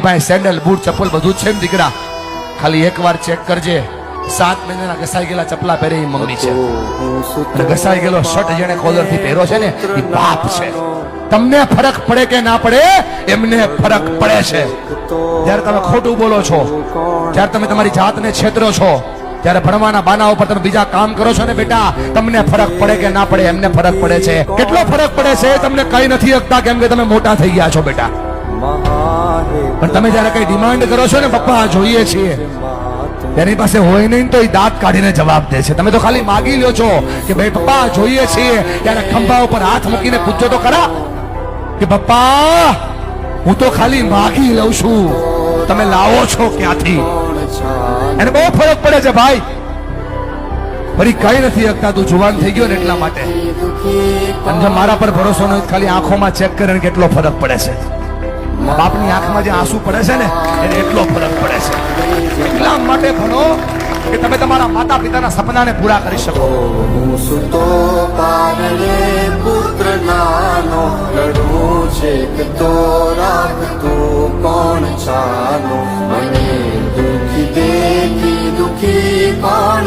પાસે sandal, boot, ચપ્પલ બધું છે દીકરા. ખાલી એકવાર ચેક કરજે. સાત મહિનાના ઘસાઈ ગયેલા ચપલા પહેરે એ મમ્મી છે. ઘસાઈ ગયેલો શર્ટ જેને કોલરથી પહેરો છે ને, એ બાપ છે. તમને ફરક પડે કે ના પડે, એમને ફરક પડે છે. જ્યારે તમે ખોટું બોલો છો, જ્યારે તમે તમારી જાતને છેતરો છો, ત્યારે ભણવાના બાના ઉપર તમે બીજા કામ કરો છો ને બેટા, તમને ફરક પડે કે ના પડે, એમને ફરક પડે છે. કેટલો ફરક પડે છે તમને કઈ નથી શકતા કેમ કે તમે મોટા થઈ ગયા છો બેટા. પણ તમે જ્યારે કઈ ડિમાન્ડ કરો છો ને, પપ્પા જોઈએ છીએ. તેની પાસે હોય નહીં તો એ દાંત કાઢીને જવાબ દે છે. તમે તો ખાલી માગી લ્યો છો કે ભાઈ, પપ્પા જોઈએ છીએ. ત્યારે ખંભા ઉપર હાથ મૂકીને પૂછો તો ખરા કે પપ્પા, હું તો ખાલી માગી લઉં છું. તમે લાવો છો ક્યાંથી? એને બહુ ફરક પડે છે ભાઈ. ફરી કઈ નથી શકતા તું જુવાન થઈ ગયો ને એટલા માટે. અને મારા પર ભરોસો નથી ખાલી આંખોમાં ચેક કરીને કેટલો ફરક પડે છે. બાપની આંખમાં જે આંસુ પડે છે ને, એને એટલો ફરક પડે છે. એટલા માટે ભણો કે તમે તમારા માતા પિતાના સપનાને પૂરા કરી શકો. સુતો પારણે પુત્ર નાનો લડવું છે કે તો રાખતો કોણ ચાલો મને દુખી દેખી દુખી કોણ